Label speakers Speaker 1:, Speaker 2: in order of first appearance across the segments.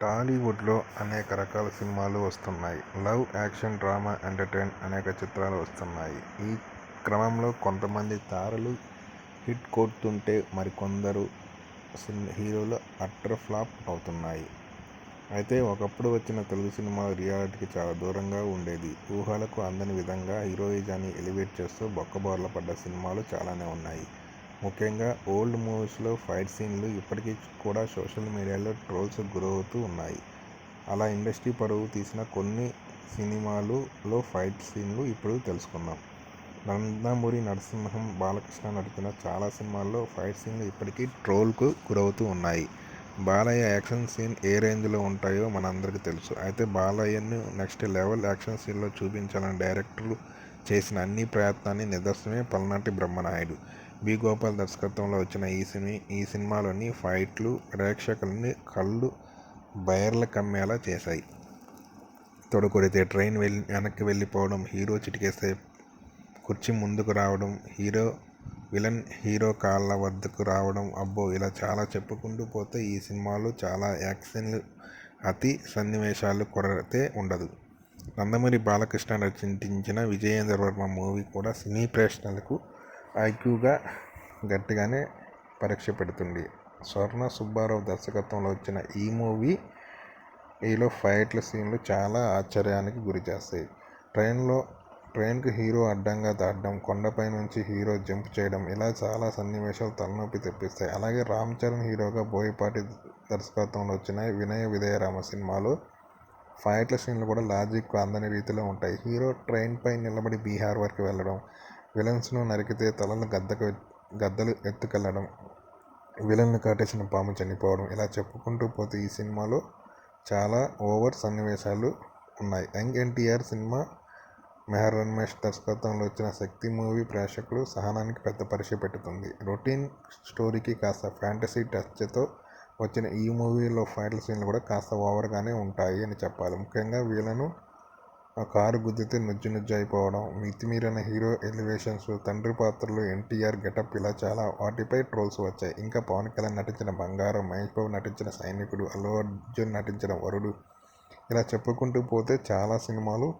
Speaker 1: టాలీవుడ్లో అనేక రకాల సినిమాలు వస్తున్నాయి. లవ్, యాక్షన్, డ్రామా, ఎంటర్టైన్ అనేక చిత్రాలు వస్తున్నాయి. ఈ క్రమంలో కొంతమంది తారలు హిట్ కొడుతుంటే మరికొందరు హీరోలు అట్టర్ ఫ్లాప్ అవుతున్నాయి. అయితే ఒకప్పుడు వచ్చిన తెలుగు సినిమాలు రియాలిటీకి చాలా దూరంగా ఉండేది. ఊహలకు అందని విధంగా హీరోయిజాన్ని ఎలివేట్ చేస్తూ బొక్కబోర్ల పడ్డ సినిమాలు చాలానే ఉన్నాయి. ముఖ్యంగా ఓల్డ్ మూవీస్లో ఫైట్ సీన్లు ఇప్పటికీ కూడా సోషల్ మీడియాలో ట్రోల్స్ గురవుతూ ఉన్నాయి. అలా ఇండస్ట్రీ పరువు తీసిన కొన్ని సినిమాలులో ఫైట్ సీన్లు ఇప్పుడు తెలుసుకుందాం. నందమూరి నరసింహం, బాలకృష్ణ నటించిన చాలా సినిమాల్లో ఫైట్ సీన్లు ఇప్పటికీ ట్రోల్కు గురవుతూ ఉన్నాయి. బాలయ్య యాక్షన్ సీన్ ఏ రేంజ్లో ఉంటాయో మనందరికీ తెలుసు. అయితే బాలయ్యను నెక్స్ట్ లెవెల్ యాక్షన్ సీన్లో చూపించాలని డైరెక్టర్లు చేసిన అన్ని ప్రయత్నాన్ని నిదర్శనమే పల్నాటి బ్రహ్మనాయుడు. బి. గోపాల్ దర్శకత్వంలో వచ్చిన ఈ సినిమాలోని ఫైట్లు ప్రేక్షకులని కళ్ళు బయర్ల కమ్మేలా చేశాయి. తొడకొడితే ట్రైన్ వెళ్ళి వెనక్కి వెళ్ళిపోవడం హీరో చిటికేస్తే కుర్చీ ముందుకు రావడం, హీరో విలన్ హీరో కాళ్ళ వద్దకు రావడం అబ్బో ఇలా చాలా చెప్పుకుంటూ పోతే ఈ సినిమాలో చాలా యాక్షన్లు, అతి సన్నివేశాలు కొరతే ఉండదు. నందమూరి బాలకృష్ణ చితించిన విజయేంద్ర వర్మ మూవీ కూడా సినీ ప్రేక్షణలకు ఐక్యూగా గట్టిగానే పరీక్ష పెడుతుంది. స్వర్ణ సుబ్బారావు దర్శకత్వంలో వచ్చిన ఈ మూవీ ఈలో ఫైట్ల సీన్లు చాలా ఆశ్చర్యానికి గురిచేస్తాయి. ట్రైన్కు హీరో అడ్డంగా దాటడం, కొండపై నుంచి హీరో జంప్ చేయడం ఇలా చాలా సన్నివేశాలు తలనొప్పి తెప్పిస్తాయి. అలాగే రామ్ చరణ్ హీరోగా బోయపాటి దర్శకత్వంలో వచ్చిన వినయ విదయరామ సినిమాలో ఫైట్ల సీన్లు కూడా లాజిక్ అందని రీతిలో ఉంటాయి. హీరో ట్రైన్పై నిలబడి బీహార్ వరకు వెళ్ళడం విలన్స్ను నరికితే తలలు గద్దలు ఎత్తుకెళ్ళడం విలన్ను కాటేసిన పాము చనిపోవడం ఇలా చెప్పుకుంటూ పోతే ఈ సినిమాలో చాలా ఓవర్ సన్నివేశాలు ఉన్నాయి. యంగ్ ఎన్టీఆర్ సినిమా మెహర్ రమేష్ దర్శకత్వంలో వచ్చిన శక్తి మూవీ ప్రేక్షకులు సహనానికి పెద్ద పరీక్ష పెడుతుంది. రొటీన్ స్టోరీకి కాస్త ఫ్యాంటసీ టచ్తో వచ్చిన ఈ మూవీలో ఫైటల్ సీన్లు కూడా కాస్త ఓవర్గానే ఉంటాయి అని చెప్పాలి. ముఖ్యంగా ఆ కారు గుద్దితే నుజ్జు నుజ్జు అయిపోవడం, మితిమీరిన హీరో ఎలివేషన్స్, తండ్రి పాత్రలో ఎన్టీఆర్ గెటప్ ఇలా చాలా వాటిపై ట్రోల్స్ వచ్చాయి. ఇంకా పవన్ కళ్యాణ్ నటించిన బంగారం, మహేష్ బాబు నటించిన సైనికుడు, అల్లు అర్జున్ నటించిన వరుడు ఇలా చెప్పుకుంటూ పోతే చాలా సినిమాలు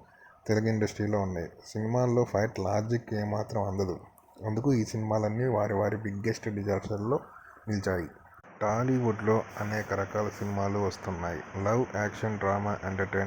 Speaker 1: తెలుగు ఇండస్ట్రీలో ఉన్నాయి. సినిమాల్లో ఫైట్ లాజిక్ ఏమాత్రం అందదు. అందుకు ఈ సినిమాలన్నీ వారి వారి బిగ్గెస్ట్ డిజాస్టర్లో నిలిచాయి. టాలీవుడ్లో అనేక రకాల సినిమాలు వస్తున్నాయి. Love, action, drama, entertain